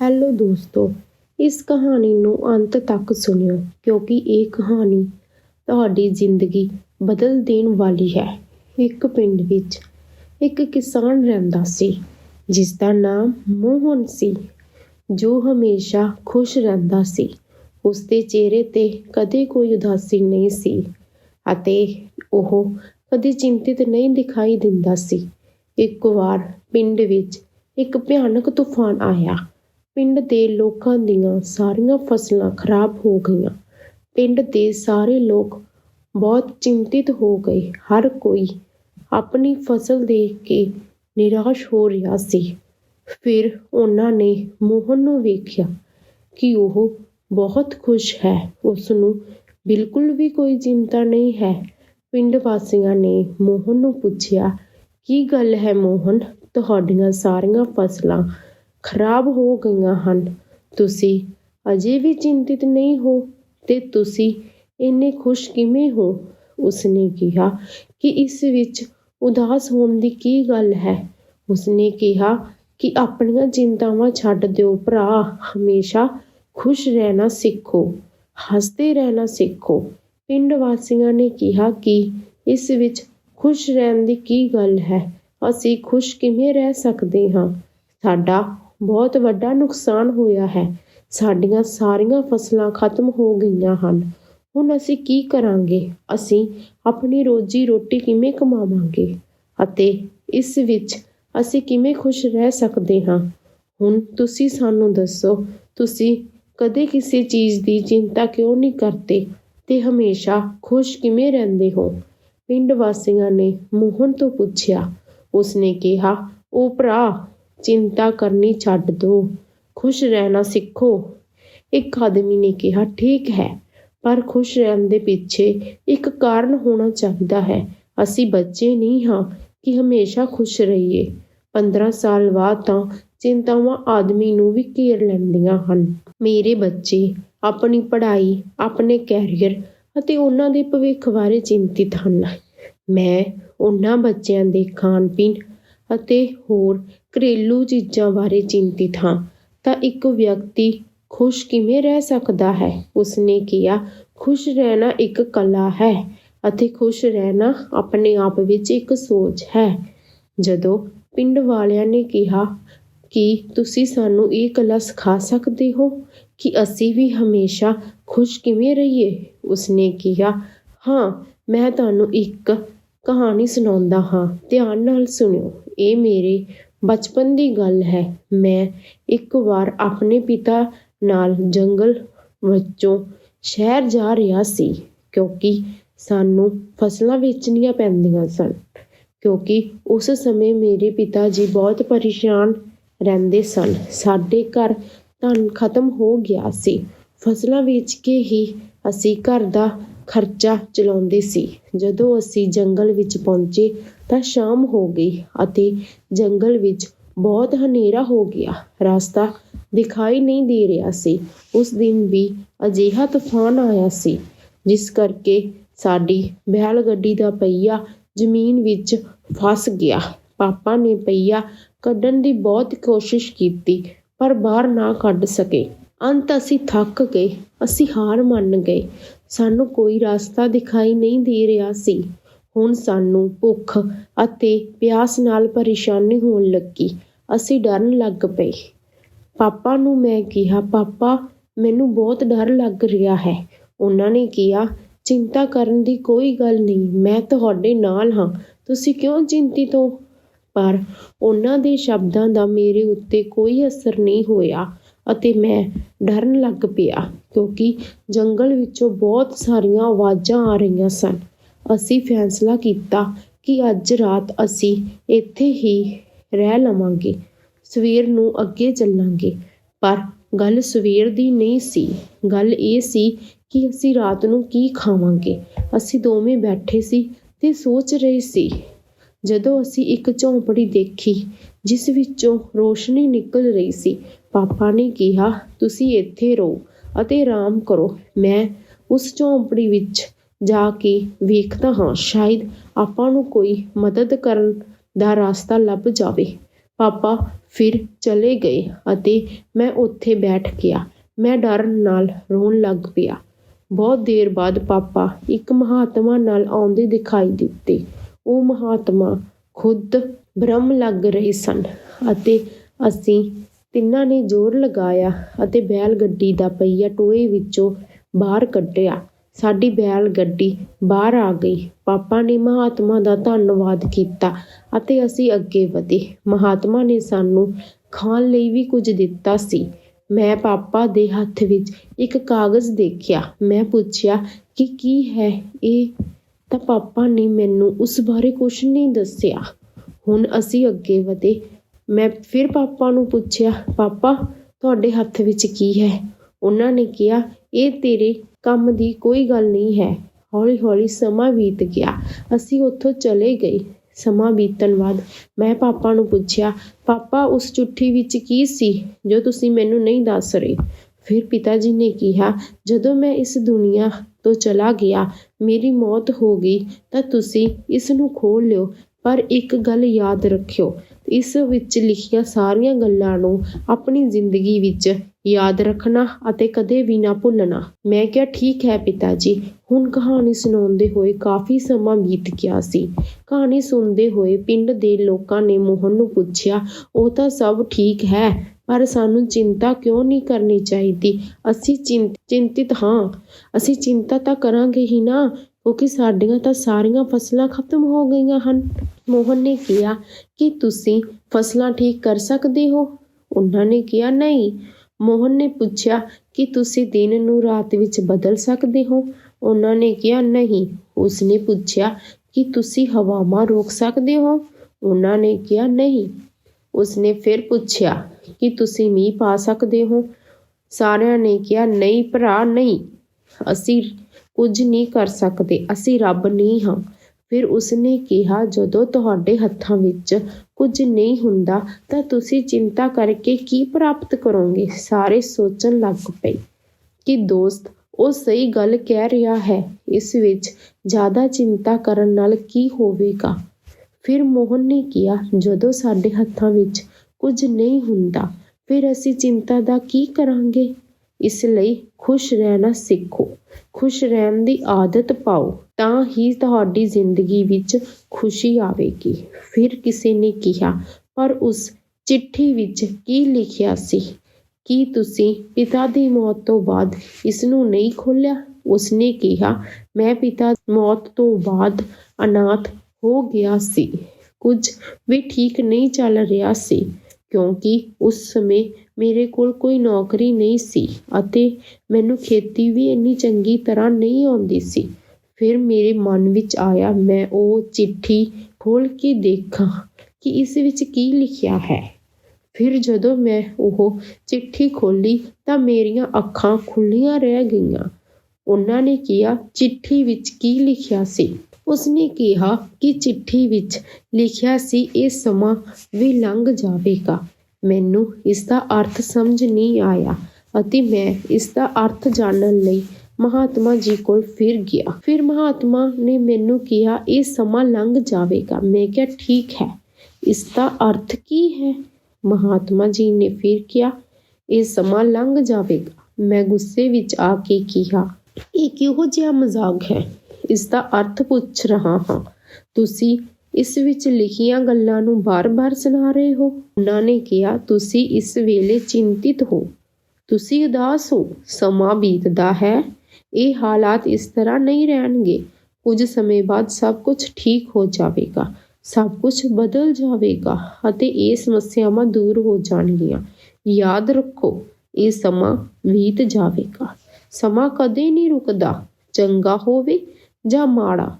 Hello ਦੋਸਤੋ, ਇਸ ਕਹਾਣੀ ਨੂੰ ਅੰਤ ਤੱਕ ਸੁਣਿਓ, ਕਿਉਂਕਿ ਇਹ ਕਹਾਣੀ ਤੁਹਾਡੀ ਜ਼ਿੰਦਗੀ ਬਦਲ ਦੇਣ ਵਾਲੀ ਹੈ। ਇੱਕ ਪਿੰਡ ਵਿੱਚ ਇੱਕ ਕਿਸਾਨ ਰਹਿੰਦਾ ਸੀ, ਜਿਸ ਦਾ ਨਾਮ ਮੋਹਨ ਸੀ, ਜੋ ਹਮੇਸ਼ਾ ਖੁਸ਼ ਰਹਿੰਦਾ ਸੀ। ਉਸ ਦੇ ਚਿਹਰੇ ਤੇ ਕਦੇ ਕੋਈ ਉਦਾਸੀ ਨਹੀਂ ਸੀ ਅਤੇ ਉਹ ਕਦੇ ਚਿੰਤਿਤ ਨਹੀਂ ਦਿਖਾਈ ਦਿੰਦਾ ਸੀ। ਇੱਕ ਵਾਰ ਪਿੰਡ ਵਿੱਚ ਇੱਕ ਭਿਆਨਕ ਤੂਫਾਨ ਆਇਆ। ਪਿੰਡ ਦੇ ਲੋਕਾਂ ਦੀਆਂ ਸਾਰੀਆਂ ਫਸਲਾਂ ਖਰਾਬ ਹੋ ਗਈਆਂ। ਪਿੰਡ ਦੇ ਸਾਰੇ ਲੋਕ ਬਹੁਤ ਚਿੰਤਿਤ ਹੋ ਗਏ। ਹਰ ਕੋਈ ਆਪਣੀ ਫਸਲ ਦੇਖ ਕੇ ਨਿਰਾਸ਼ ਹੋ ਰਿਹਾ ਸੀ। ਫਿਰ ਉਹਨਾਂ ਨੇ ਮੋਹਨ ਨੂੰ ਵੇਖਿਆ ਕਿ ਉਹ ਬਹੁਤ ਖੁਸ਼ ਹੈ। ਉਸਨੂੰ ਬਿਲਕੁਲ ਵੀ ਕੋਈ ਚਿੰਤਾ ਨਹੀਂ ਹੈ। ਪਿੰਡ ਵਾਸੀਆਂ ਨੇ ਮੋਹਨ ਨੂੰ ਪੁੱਛਿਆ, ਕੀ ਗੱਲ ਹੈ ਮੋਹਨ? ਤੁਹਾਡੀਆਂ ਸਾਰੀਆਂ ਫਸਲਾਂ ਖਰਾਬ ਹੋ ਗਈਆਂ ਹਨ। ਤੁਸੀਂ ਅਜੇ ਵੀ ਚਿੰਤਿਤ ਨਹੀਂ ਹੋ ਤੇ ਤੁਸੀਂ ਇੰਨੇ ਖੁਸ਼ ਕਿਵੇਂ ਹੋ? ਉਸਨੇ ਕਿਹਾ ਕਿ ਇਸ ਵਿੱਚ ਉਦਾਸ ਹੋਣ ਦੀ ਕੀ ਗੱਲ ਹੈ? ਉਸਨੇ ਕਿਹਾ ਕਿ ਆਪਣੀਆਂ ਚਿੰਤਾਵਾਂ ਛੱਡ ਦਿਓ ਭਰਾ, ਹਮੇਸ਼ਾ ਖੁਸ਼ ਰਹਿਣਾ ਸਿੱਖੋ, ਹੱਸਦੇ ਰਹਿਣਾ ਸਿੱਖੋ। ਪਿੰਡ ਵਾਸੀਆਂ ਨੇ ਕਿਹਾ ਕਿ ਇਸ ਵਿੱਚ ਖੁਸ਼ ਰਹਿਣ ਦੀ ਕੀ ਗੱਲ ਹੈ? ਅਸੀਂ ਖੁਸ਼ ਕਿਵੇਂ ਰਹਿ ਸਕਦੇ ਹਾਂ? ਸਾਡਾ ਬਹੁਤ ਵੱਡਾ ਨੁਕਸਾਨ ਹੋਇਆ ਹੈ। ਸਾਡੀਆਂ ਸਾਰੀਆਂ ਫਸਲਾਂ ਖਤਮ ਹੋ ਗਈਆਂ ਹਨ। ਹੁਣ ਅਸੀਂ ਕੀ ਕਰਾਂਗੇ? ਅਸੀਂ ਆਪਣੀ ਰੋਜੀ ਰੋਟੀ ਕਿਵੇਂ ਕਮਾਵਾਂਗੇ? ਅਤੇ ਇਸ ਵਿੱਚ ਅਸੀਂ ਕਿਵੇਂ ਖੁਸ਼ ਰਹਿ ਸਕਦੇ ਹਾਂ? ਹੁਣ ਤੁਸੀਂ ਸਾਨੂੰ ਦੱਸੋ, ਤੁਸੀਂ ਕਦੇ ਕਿਸੇ ਚੀਜ਼ ਦੀ ਚਿੰਤਾ ਕਿਉਂ ਨਹੀਂ ਕਰਦੇ ਤੇ ਹਮੇਸ਼ਾ ਖੁਸ਼ ਕਿਵੇਂ ਰਹਿੰਦੇ ਹੋ? ਪਿੰਡ ਵਾਸੀਆਂ ਨੇ ਮੋਹਨ ਤੋਂ ਪੁੱਛਿਆ। ਉਸਨੇ ਕਿਹਾ, ਉਹ ਭਰਾ ਚਿੰਤਾ ਕਰਨੀ ਛੱਡ ਦਿਓ ਖੁਸ਼ ਰਹਿਣਾ ਸਿੱਖੋ। ਇੱਕ ਆਦਮੀ ਨੇ ਕਿਹਾ, ਠੀਕ ਹੈ, ਪਰ ਖੁਸ਼ ਰਹਿਣ ਦੇ ਪਿੱਛੇ ਇੱਕ ਕਾਰਨ ਹੋਣਾ ਚਾਹੀਦਾ ਹੈ। ਅਸੀਂ ਬੱਚੇ ਨਹੀਂ ਹਾਂ ਕਿ ਹਮੇਸ਼ਾ ਖੁਸ਼ ਰਹੀਏ। 15 ਸਾਲ ਬਾਅਦ ਤਾਂ ਚਿੰਤਾਵਾਂ ਆਦਮੀ ਨੂੰ ਵੀ ਘੇਰ ਲੈਂਦੀਆਂ ਹਨ। ਮੇਰੇ ਬੱਚੇ ਆਪਣੀ ਪੜ੍ਹਾਈ, ਆਪਣੇ ਕੈਰੀਅਰ ਅਤੇ ਉਹਨਾਂ ਦੇ ਭਵਿੱਖ ਬਾਰੇ ਚਿੰਤਿਤ ਹਨ। ਮੈਂ ਉਹਨਾਂ ਬੱਚਿਆਂ ਦੇ ਖਾਣ ਪੀਣ ਅਤੇ ਹੋਰ ਘਰੇਲੂ ਚੀਜ਼ਾਂ ਬਾਰੇ ਚਿੰਤਿਤ ਹਾਂ। ਤਾਂ ਇੱਕ ਵਿਅਕਤੀ ਖੁਸ਼ ਕਿਵੇਂ ਰਹਿ ਸਕਦਾ ਹੈ? ਉਸਨੇ ਕਿਹਾ, ਖੁਸ਼ ਰਹਿਣਾ ਇੱਕ ਕਲਾ ਹੈ ਅਤੇ ਖੁਸ਼ ਰਹਿਣਾ ਆਪਣੇ ਆਪ ਵਿੱਚ ਇੱਕ ਸੋਚ ਹੈ। ਜਦੋਂ ਪਿੰਡ ਵਾਲਿਆਂ ਨੇ ਕਿਹਾ, ਕਿ ਤੁਸੀਂ ਸਾਨੂੰ ਇਹ ਕਲਾ ਸਿਖਾ ਸਕਦੇ ਹੋ ਕਿ ਅਸੀਂ ਵੀ ਹਮੇਸ਼ਾ ਖੁਸ਼ ਕਿਵੇਂ ਰਹੀਏ? ਉਸਨੇ ਕਿਹਾ, ਹਾਂ, ਮੈਂ ਤੁਹਾਨੂੰ ਇੱਕ ਕਹਾਣੀ ਸੁਣਾਉਂਦਾ ਹਾਂ। ਧਿਆਨ ਨਾਲ ਸੁਣਿਓ। ਇਹ ਮੇਰੇ ਬਚਪਨ ਦੀ ਗੱਲ ਹੈ। ਮੈਂ ਇੱਕ ਵਾਰ ਆਪਣੇ ਪਿਤਾ ਨਾਲ ਜੰਗਲ ਵਿੱਚੋਂ ਸ਼ਹਿਰ ਜਾ ਰਿਹਾ ਸੀ ਕਿਉਂਕਿ ਸਾਨੂੰ ਫਸਲਾਂ ਵੇਚਣੀਆਂ ਪੈਂਦੀਆਂ ਸਨ। ਕਿਉਂਕਿ ਉਸ ਸਮੇਂ ਮੇਰੇ ਪਿਤਾ ਜੀ ਬਹੁਤ ਪਰੇਸ਼ਾਨ ਰਹਿੰਦੇ ਸਨ। ਸਾਡੇ ਘਰ ਧਨ ਖਤਮ ਹੋ ਗਿਆ ਸੀ। ਫਸਲਾਂ ਵੇਚ ਕੇ ਹੀ ਅਸੀਂ ਘਰ ਦਾ ਖਰਚਾ ਚਲਾਉਂਦੇ ਸੀ। ਜਦੋਂ ਅਸੀਂ ਜੰਗਲ ਵਿੱਚ ਪਹੁੰਚੇ ਤਾਂ ਸ਼ਾਮ ਹੋ ਗਈ ਅਤੇ ਜੰਗਲ ਵਿੱਚ ਬਹੁਤ ਹਨੇਰਾ ਹੋ ਗਿਆ। ਰਸਤਾ ਦਿਖਾਈ ਨਹੀਂ ਦੇ ਰਿਹਾ ਸੀ। ਉਸ ਦਿਨ ਵੀ ਅਜਿਹਾ ਤੂਫਾਨ ਆਇਆ ਸੀ, ਜਿਸ ਕਰਕੇ ਸਾਡੀ ਬੈਲ ਗੱਡੀ ਦਾ ਪਹੀਆ ਜ਼ਮੀਨ ਵਿੱਚ ਫਸ ਗਿਆ। ਪਾਪਾ ਨੇ ਪਹੀਆ ਕੱਢਣ ਦੀ ਬਹੁਤ ਕੋਸ਼ਿਸ਼ ਕੀਤੀ, ਪਰ ਬਾਹਰ ਨਾ ਕੱਢ ਸਕੇ। ਅੰਤ ਅਸੀਂ ਥੱਕ ਗਏ, ਅਸੀਂ ਹਾਰ ਮੰਨ ਗਏ। ਸਾਨੂੰ ਕੋਈ ਰਸਤਾ ਦਿਖਾਈ ਨਹੀਂ ਦੇ ਰਿਹਾ ਸੀ। ਹੁਣ ਸਾਨੂੰ ਭੁੱਖ ਅਤੇ ਪਿਆਸ ਨਾਲ ਪਰੇਸ਼ਾਨੀ ਹੋਣ ਲੱਗੀ। ਅਸੀਂ ਡਰਨ ਲੱਗ ਪਏ। ਪਾਪਾ ਨੂੰ ਮੈਂ ਕਿਹਾ, ਪਾਪਾ, ਮੈਨੂੰ ਬਹੁਤ ਡਰ ਲੱਗ ਰਿਹਾ ਹੈ। ਉਹਨਾਂ ਨੇ ਕਿਹਾ, ਚਿੰਤਾ ਕਰਨ ਦੀ ਕੋਈ ਗੱਲ ਨਹੀਂ, ਮੈਂ ਤੁਹਾਡੇ ਨਾਲ ਹਾਂ। ਤੁਸੀਂ ਕਿਉਂ ਚਿੰਤਿਤ ਹੋ ਪਰ ਉਹਨਾਂ ਦੇ ਸ਼ਬਦਾਂ ਦਾ ਮੇਰੇ ਉੱਤੇ ਕੋਈ ਅਸਰ ਨਹੀਂ ਹੋਇਆ ਅਤੇ ਮੈਂ ਡਰਨ ਲੱਗ ਪਿਆ ਕਿਉਂਕਿ ਜੰਗਲ ਵਿੱਚੋਂ ਬਹੁਤ ਸਾਰੀਆਂ ਆਵਾਜ਼ਾਂ ਆ ਰਹੀਆਂ ਸਨ। ਅਸੀਂ ਫੈਸਲਾ ਕੀਤਾ ਕਿ ਅੱਜ ਰਾਤ ਅਸੀਂ ਇੱਥੇ ਹੀ ਰਹਿ ਲਵਾਂਗੇ, ਸਵੇਰ ਨੂੰ ਅੱਗੇ ਚੱਲਾਂਗੇ। ਪਰ ਗੱਲ ਸਵੇਰ ਦੀ ਨਹੀਂ ਸੀ। ਗੱਲ ਇਹ ਸੀ ਕਿ ਅਸੀਂ ਰਾਤ ਨੂੰ ਕੀ ਖਾਵਾਂਗੇ। ਅਸੀਂ ਦੋਵੇਂ ਬੈਠੇ ਸੀ ਤੇ ਸੋਚ ਰਹੇ ਸੀ। ਜਦੋਂ ਅਸੀਂ ਇੱਕ ਝੌਂਪੜੀ ਦੇਖੀ, ਜਿਸ ਵਿੱਚੋਂ ਰੋਸ਼ਨੀ ਨਿਕਲ ਰਹੀ ਸੀ, ਪਾਪਾ ਨੇ ਕਿਹਾ, ਤੁਸੀਂ ਇੱਥੇ ਰਹੋ ਅਤੇ ਆਰਾਮ ਕਰੋ। ਮੈਂ ਉਸ ਝੌਂਪੜੀ ਵਿੱਚ ਜਾ ਕੇ ਵੇਖਦਾ ਹਾਂ, ਸ਼ਾਇਦ ਆਪਾਂ ਨੂੰ ਕੋਈ ਮਦਦ ਕਰਨ ਦਾ ਰਸਤਾ ਲੱਭ ਜਾਵੇ। ਪਾਪਾ ਫਿਰ ਚਲੇ ਗਏ ਅਤੇ ਮੈਂ ਉੱਥੇ ਬੈਠ ਗਿਆ। ਮੈਂ ਡਰ ਨਾਲ ਰੋਣ ਲੱਗ ਪਿਆ। ਬਹੁਤ ਦੇਰ ਬਾਅਦ ਪਾਪਾ ਇੱਕ ਮਹਾਤਮਾ ਨਾਲ ਆਉਂਦੇ ਦਿਖਾਈ ਦਿੱਤੇ। ਉਹ ਮਹਾਤਮਾ ਖੁਦ ਬ੍ਰਹਮ ਲੱਗ ਰਹੇ ਸਨ ਅਤੇ ਅਸੀਂ ਤਿੰਨਾਂ ਨੇ ਜ਼ੋਰ ਲਗਾਇਆ ਅਤੇ ਬੈਲ ਗੱਡੀ ਦਾ ਪਹੀਆ ਟੋਏ ਵਿੱਚੋਂ ਬਾਹਰ ਕੱਢਿਆ। ਸਾਡੀ ਬੈਲ ਗੱਡੀ ਬਾਹਰ ਆ ਗਈ। ਪਾਪਾ ਨੇ ਮਹਾਤਮਾ ਦਾ ਧੰਨਵਾਦ ਕੀਤਾ ਅਤੇ ਅਸੀਂ ਅੱਗੇ ਵਧੇ। ਮਹਾਤਮਾ ਨੇ ਸਾਨੂੰ ਖਾਣ ਲਈ ਵੀ ਕੁਝ ਦਿੱਤਾ ਸੀ। ਮੈਂ ਪਾਪਾ ਦੇ ਹੱਥ ਵਿੱਚ ਇੱਕ ਕਾਗਜ਼ ਦੇਖਿਆ। ਮੈਂ ਪੁੱਛਿਆ ਕਿ ਕੀ ਹੈ ਇਹ? ਤਾਂ ਪਾਪਾ ਨੇ ਮੈਨੂੰ ਉਸ ਬਾਰੇ ਕੁਝ ਨਹੀਂ ਦੱਸਿਆ। ਹੁਣ ਅਸੀਂ ਅੱਗੇ ਵਧੇ। ਮੈਂ ਫਿਰ ਪਾਪਾ ਨੂੰ ਪੁੱਛਿਆ, ਪਾਪਾ, ਤੁਹਾਡੇ ਹੱਥ ਵਿੱਚ ਕੀ ਹੈ? ਉਹਨਾਂ ਨੇ ਕਿਹਾ ਇਹ ਤੇਰੇ ਕੰਮ ਦੀ ਕੋਈ ਗੱਲ ਨਹੀਂ ਹੈ। ਹੌਲੀ ਹੌਲੀ ਸਮਾਂ ਬੀਤ ਗਿਆ। ਅਸੀਂ ਉੱਥੋਂ ਚਲੇ ਗਏ। ਸਮਾਂ ਬੀਤਣ ਬਾਅਦ ਮੈਂ ਪਾਪਾ ਨੂੰ ਪੁੱਛਿਆ, ਪਾਪਾ, ਉਸ ਚਿੱਠੀ ਵਿੱਚ ਕੀ ਸੀ ਜੋ ਤੁਸੀਂ ਮੈਨੂੰ ਨਹੀਂ ਦੱਸ ਰਹੇ? ਫਿਰ ਪਿਤਾ ਜੀ ਨੇ ਕਿਹਾ, ਜਦੋਂ ਮੈਂ ਇਸ ਦੁਨੀਆ ਤੋਂ ਚਲਾ ਗਿਆ, ਮੇਰੀ ਮੌਤ ਹੋ ਗਈ, ਤਾਂ ਤੁਸੀਂ ਇਸ ਨੂੰ ਖੋਲ ਲਿਓ। ਪਰ ਇੱਕ ਗੱਲ ਯਾਦ ਰੱਖਿਓ, ਇਸ ਵਿੱਚ ਲਿਖੀਆਂ ਸਾਰੀਆਂ ਗੱਲਾਂ ਨੂੰ ਆਪਣੀ ਜ਼ਿੰਦਗੀ ਵਿੱਚ ਯਾਦ ਰੱਖਣਾ ਅਤੇ ਕਦੇ ਵੀ ਨਾ ਭੁੱਲਣਾ। ਮੈਂ ਕਿਹਾ, ਠੀਕ ਹੈ ਪਿਤਾ ਜੀ ਹੁਣ ਕਹਾਣੀ ਸੁਣਾਉਂਦੇ ਹੋਏ ਕਾਫੀ ਸਮਾਂ ਬੀਤ ਗਿਆ ਸੀ। ਕਹਾਣੀ ਸੁਣਦੇ ਹੋਏ ਪਿੰਡ ਦੇ ਲੋਕਾਂ ਨੇ ਮੋਹਨ ਨੂੰ ਪੁੱਛਿਆ, ਉਹ ਤਾਂ ਸਭ ਠੀਕ ਹੈ, ਪਰ ਸਾਨੂੰ ਚਿੰਤਾ ਕਿਉਂ ਨਹੀਂ ਕਰਨੀ ਚਾਹੀਦੀ? ਅਸੀਂ ਚਿੰਤਿਤ ਹਾਂ। ਅਸੀਂ ਚਿੰਤਾ ਤਾਂ ਕਰਾਂਗੇ ਹੀ ਨਾ। ਕਿਉਂਕਿ ਸਾਡੀਆਂ ਤਾਂ ਸਾਰੀਆਂ ਫਸਲਾਂ ਖਤਮ ਹੋ ਗਈਆਂ ਹਨ। ਮੋਹਨ ਨੇ ਕਿਹਾ ਕਿ ਤੁਸੀਂ ਫਸਲਾਂ ਠੀਕ ਕਰ ਸਕਦੇ ਹੋ? ਉਹਨਾਂ ਨੇ ਕਿਹਾ, ਨਹੀਂ। ਮੋਹਨ ਨੇ ਪੁੱਛਿਆ ਕਿ ਤੁਸੀਂ ਦਿਨ ਨੂੰ ਰਾਤ ਵਿੱਚ ਬਦਲ ਸਕਦੇ ਹੋ? ਉਹਨਾਂ ਨੇ ਕਿਹਾ, ਨਹੀਂ। ਉਸਨੇ ਪੁੱਛਿਆ ਕਿ ਤੁਸੀਂ ਹਵਾਵਾਂ ਰੋਕ ਸਕਦੇ ਹੋ? ਉਹਨਾਂ ਨੇ ਕਿਹਾ, ਨਹੀਂ। ਉਸਨੇ ਫਿਰ ਪੁੱਛਿਆ ਕਿ ਤੁਸੀਂ ਮੀਂਹ ਪਾ ਸਕਦੇ ਹੋ? ਸਾਰਿਆਂ ਨੇ ਕਿਹਾ, ਨਹੀਂ ਭਰਾ, ਨਹੀਂ। ਅਸੀਂ ਕੁਝ ਨਹੀਂ ਕਰ ਸਕਦੇ, ਅਸੀਂ ਰੱਬ ਨਹੀਂ ਹਾਂ। ਫਿਰ ਉਸਨੇ ਕਿਹਾ, ਜਦੋਂ ਤੁਹਾਡੇ ਹੱਥਾਂ ਵਿੱਚ ਕੁਝ ਨਹੀਂ ਹੁੰਦਾ, ਤਾਂ ਤੁਸੀਂ ਚਿੰਤਾ ਕਰਕੇ ਕੀ ਪ੍ਰਾਪਤ ਕਰੋਗੇ? ਸਾਰੇ ਸੋਚਣ ਲੱਗ ਪਏ ਕਿ ਦੋਸਤ, ਉਹ ਸਹੀ ਗੱਲ ਕਹਿ ਰਿਹਾ ਹੈ। ਇਸ ਵਿੱਚ ਜ਼ਿਆਦਾ ਚਿੰਤਾ ਕਰਨ ਨਾਲ ਕੀ ਹੋਵੇਗਾ? ਫਿਰ ਮੋਹਨ ਨੇ ਕਿਹਾ, ਜਦੋਂ ਸਾਡੇ ਹੱਥਾਂ ਵਿੱਚ ਕੁਝ ਨਹੀਂ ਹੁੰਦਾ, ਫਿਰ ਅਸੀਂ ਚਿੰਤਾ ਦਾ ਕੀ ਕਰਾਂਗੇ? ਇਸ ਲਈ ਖੁਸ਼ ਰਹਿਣਾ ਸਿੱਖੋ। ਖੁਸ਼ ਰਹਿਣ ਦੀ ਆਦਤ ਪਾਓ, ਤਾਂ ਹੀ ਤੁਹਾਡੀ ਜ਼ਿੰਦਗੀ ਵਿੱਚ ਖੁਸ਼ੀ ਆਵੇਗੀ। ਫਿਰ ਕਿਸੇ ਨੇ ਕਿਹਾ, ਪਰ ਉਸ ਚਿੱਠੀ ਵਿੱਚ ਕੀ ਲਿਖਿਆ ਸੀ? ਕੀ ਤੁਸੀਂ ਪਿਤਾ ਦੀ ਮੌਤ ਤੋਂ ਬਾਅਦ ਇਸ ਨੂੰ ਨਹੀਂ ਖੋਲ੍ਹਿਆ? ਉਸਨੇ ਕਿਹਾ, ਮੈਂ ਪਿਤਾ ਮੌਤ ਤੋਂ ਬਾਅਦ ਅਨਾਥ ਹੋ ਗਿਆ ਸੀ। ਕੁਝ ਵੀ ਠੀਕ ਨਹੀਂ ਚੱਲ ਰਿਹਾ ਸੀ। ਕਿਉਂਕਿ ਉਸ ਸਮੇਂ ਮੇਰੇ ਕੋਲ ਕੋਈ ਨੌਕਰੀ ਨਹੀਂ ਸੀ ਅਤੇ ਮੈਨੂੰ ਖੇਤੀ ਵੀ ਇੰਨੀ ਚੰਗੀ ਤਰ੍ਹਾਂ ਨਹੀਂ ਆਉਂਦੀ ਸੀ। ਫਿਰ ਮੇਰੇ ਮਨ ਵਿੱਚ ਆਇਆ, ਮੈਂ ਉਹ ਚਿੱਠੀ ਖੋਲ੍ਹ ਕੇ ਦੇਖਾਂ ਕਿ ਇਸ ਵਿੱਚ ਕੀ ਲਿਖਿਆ ਹੈ। ਫਿਰ ਜਦੋਂ ਮੈਂ ਉਹ ਚਿੱਠੀ ਖੋਲ੍ਹੀ ਤਾਂ ਮੇਰੀਆਂ ਅੱਖਾਂ ਖੁੱਲ੍ਹੀਆਂ ਰਹਿ ਗਈਆਂ। ਉਹਨਾਂ ਨੇ ਕਿਹਾ, ਚਿੱਠੀ ਵਿੱਚ ਕੀ ਲਿਖਿਆ ਸੀ? ਉਸਨੇ ਕਿਹਾ ਕਿ ਚਿੱਠੀ ਵਿੱਚ ਲਿਖਿਆ ਸੀ, ਇਹ ਸਮਾਂ ਵੀ ਲੰਘ ਜਾਵੇਗਾ। ਮੈਨੂੰ ਇਸ ਦਾ ਅਰਥ ਸਮਝ ਨਹੀਂ ਆਇਆ ਅਤੇ ਮੈਂ ਇਸ ਦਾ ਅਰਥ ਜਾਣਨ ਲਈ ਮਹਾਤਮਾ ਜੀ ਕੋਲ ਫਿਰ ਗਿਆ। ਫਿਰ ਮਹਾਤਮਾ ਨੇ ਮੈਨੂੰ ਕਿਹਾ, ਇਹ ਸਮਾਂ ਲੰਘ ਜਾਵੇਗਾ। ਮੈਂ ਕਿਹਾ, ਠੀਕ ਹੈ। ਇਸ ਦਾ ਅਰਥ ਕੀ ਹੈ? ਮਹਾਤਮਾ ਜੀ ਨੇ ਫਿਰ ਕਿਹਾ, ਇਹ ਸਮਾਂ ਲੰਘ ਜਾਵੇਗਾ। ਮੈਂ ਗੁੱਸੇ ਵਿੱਚ ਆ ਕੇ ਕਿਹਾ, ਇਹ ਕਿਹੋ ਜਿਹਾ ਮਜ਼ਾਕ ਹੈ? ਇਸ ਦਾ ਅਰਥ ਪੁੱਛ ਰਿਹਾ ਹਾਂ। ਤੁਸੀਂ ਇਸ ਵਿੱਚ ਲਿਖੀਆਂ ਗੱਲਾਂ ਨੂੰ ਬਾਰ-ਬਾਰ ਸੁਣਾ ਰਹੇ ਹੋ? ਉਹਨਾਂ ਨੇ ਕਿਹਾ, ਤੁਸੀਂ ਇਸ ਵੇਲੇ ਚਿੰਤਿਤ ਹੋ। ਤੁਸੀਂ ਉਦਾਸ ਹੋ। ਸਮਾਂ ਬੀਤਦਾ ਹੈ। ਇਹ ਹਾਲਾਤ ਇਸ ਤਰ੍ਹਾਂ ਨਹੀਂ ਰਹਿਣਗੇ। ਕੁਝ ਸਮੇਂ ਬਾਅਦ ਸਭ ਕੁਝ ਠੀਕ ਹੋ ਜਾਵੇਗਾ। ਸਭ ਕੁਝ ਬਦਲ ਜਾਵੇਗਾ ਅਤੇ ਇਹ ਸਮੱਸਿਆਵਾਂ ਦੂਰ ਹੋ ਜਾਣਗੀਆਂ। ਯਾਦ ਰੱਖੋ, ਇਹ ਸਮਾਂ ਬੀਤ ਜਾਵੇਗਾ। ਸਮਾਂ ਕਦੇ ਨਹੀਂ ਰੁਕਦਾ। ਚੰਗਾ ਹੋਵੇ ਜਾਂ ਮਾੜਾ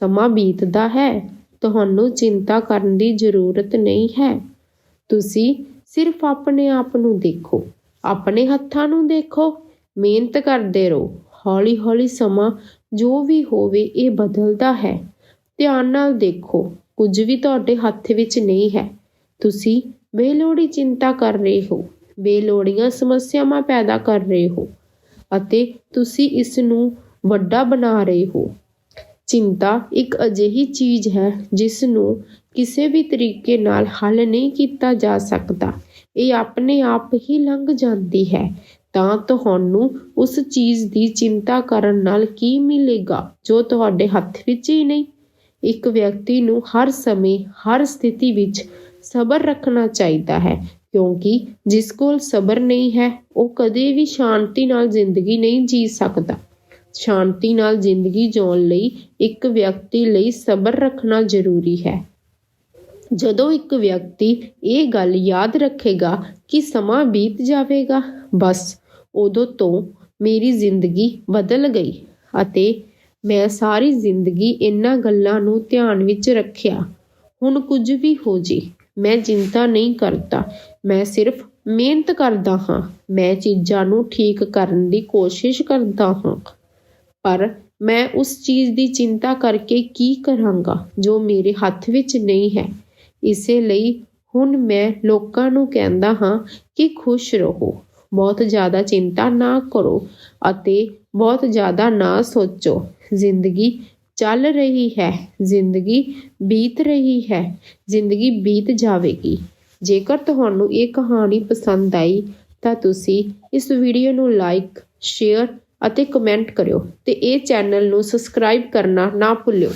ਸਮਾਂ ਬੀਤਦਾ ਹੈ, ਤੁਹਾਨੂੰ ਚਿੰਤਾ ਕਰਨ ਦੀ ਜ਼ਰੂਰਤ ਨਹੀਂ ਹੈ। ਤੁਸੀਂ ਸਿਰਫ ਆਪਣੇ ਆਪ ਨੂੰ ਦੇਖੋ, ਆਪਣੇ ਹੱਥਾਂ ਨੂੰ ਦੇਖੋ, ਮਿਹਨਤ ਕਰਦੇ ਰਹੋ ਹੌਲੀ ਹੌਲੀ ਸਮਾਂ ਜੋ ਵੀ ਹੋਵੇ ਇਹ ਬਦਲਦਾ ਹੈ। ਧਿਆਨ ਨਾਲ ਦੇਖੋ, ਕੁਝ ਵੀ ਤੁਹਾਡੇ ਹੱਥ ਵਿੱਚ ਨਹੀਂ ਹੈ। ਤੁਸੀਂ ਬੇਲੋੜੀ ਚਿੰਤਾ ਕਰ ਰਹੇ ਹੋ, ਬੇਲੋੜੀਆਂ ਸਮੱਸਿਆਵਾਂ ਪੈਦਾ ਕਰ ਰਹੇ ਹੋ ਅਤੇ ਤੁਸੀਂ ਇਸ ਨੂੰ ਵੱਡਾ ਬਣਾ ਰਹੇ ਹੋ। ਚਿੰਤਾ ਇੱਕ ਅਜਿਹੀ ਚੀਜ਼ ਹੈ ਜਿਸ ਨੂੰ ਕਿਸੇ ਵੀ ਤਰੀਕੇ ਨਾਲ ਹੱਲ ਨਹੀਂ ਕੀਤਾ ਜਾ ਸਕਦਾ। ਇਹ ਆਪਣੇ ਆਪ ਹੀ ਲੰਘ ਜਾਂਦੀ ਹੈ। ਤਾਂ ਤੁਹਾਨੂੰ ਉਸ ਚੀਜ਼ ਦੀ ਚਿੰਤਾ ਕਰਨ ਨਾਲ ਕੀ ਮਿਲੇਗਾ ਜੋ ਤੁਹਾਡੇ ਹੱਥ ਵਿੱਚ ਹੀ ਨਹੀਂ? ਇੱਕ ਵਿਅਕਤੀ ਨੂੰ ਹਰ ਸਮੇਂ ਹਰ ਸਥਿਤੀ ਵਿੱਚ ਸਬਰ ਰੱਖਣਾ ਚਾਹੀਦਾ ਹੈ, ਕਿਉਂਕਿ ਜਿਸ ਕੋਲ ਸਬਰ ਨਹੀਂ ਹੈ, ਉਹ ਕਦੇ ਵੀ ਸ਼ਾਂਤੀ ਨਾਲ ਜ਼ਿੰਦਗੀ ਨਹੀਂ ਜੀ ਸਕਦਾ। ਸ਼ਾਂਤੀ ਨਾਲ ਜ਼ਿੰਦਗੀ ਜਿਉਣ ਲਈ ਇੱਕ ਵਿਅਕਤੀ ਲਈ ਸਬਰ ਰੱਖਣਾ ਜ਼ਰੂਰੀ ਹੈ। ਜਦੋਂ ਇੱਕ ਵਿਅਕਤੀ ਇਹ ਗੱਲ ਯਾਦ ਰੱਖੇਗਾ ਕਿ ਸਮਾਂ ਬੀਤ ਜਾਵੇਗਾ, ਬਸ ਉਦੋਂ ਤੋਂ ਮੇਰੀ ਜ਼ਿੰਦਗੀ ਬਦਲ ਗਈ ਅਤੇ ਮੈਂ ਸਾਰੀ ਜ਼ਿੰਦਗੀ ਇਹਨਾਂ ਗੱਲਾਂ ਨੂੰ ਧਿਆਨ ਵਿੱਚ ਰੱਖਿਆ। ਹੁਣ ਕੁਝ ਵੀ ਹੋ ਜੇ, ਮੈਂ ਚਿੰਤਾ ਨਹੀਂ ਕਰਦਾ, ਮੈਂ ਸਿਰਫ ਮਿਹਨਤ ਕਰਦਾ ਹਾਂ, ਮੈਂ ਚੀਜ਼ਾਂ ਨੂੰ ਠੀਕ ਕਰਨ ਦੀ ਕੋਸ਼ਿਸ਼ ਕਰਦਾ ਹਾਂ। ਪਰ ਮੈਂ ਉਸ ਚੀਜ਼ ਦੀ ਚਿੰਤਾ ਕਰਕੇ ਕੀ ਕਰਾਂਗਾ, ਜੋ ਮੇਰੇ ਹੱਥ ਵਿੱਚ ਨਹੀਂ ਹੈ। ਇਸੇ ਲਈ ਹੁਣ ਮੈਂ ਲੋਕਾਂ ਨੂੰ ਕਹਿੰਦਾ ਹਾਂ ਕਿ ਖੁਸ਼ ਰਹੋ। ਬਹੁਤ ਜ਼ਿਆਦਾ ਚਿੰਤਾ ਨਾ ਕਰੋ ਅਤੇ ਬਹੁਤ ਜ਼ਿਆਦਾ ਨਾ ਸੋਚੋ। ਜ਼ਿੰਦਗੀ ਚੱਲ ਰਹੀ ਹੈ, ਜ਼ਿੰਦਗੀ ਬੀਤ ਰਹੀ ਹੈ, ਜ਼ਿੰਦਗੀ ਬੀਤ ਜਾਵੇਗੀ। ਜੇਕਰ ਤੁਹਾਨੂੰ ਇਹ ਕਹਾਣੀ ਪਸੰਦ ਆਈ ਤਾਂ ਤੁਸੀਂ ਇਸ ਵੀਡੀਓ ਨੂੰ ਲਾਈਕ ਸ਼ੇਅਰ ਅਤੇ ਕਮੈਂਟ ਕਰਿਓ ਤੇ ਇਹ ਚੈਨਲ ਨੂੰ ਸਬਸਕ੍ਰਾਈਬ ਕਰਨਾ ਨਾ ਭੁੱਲਿਓ।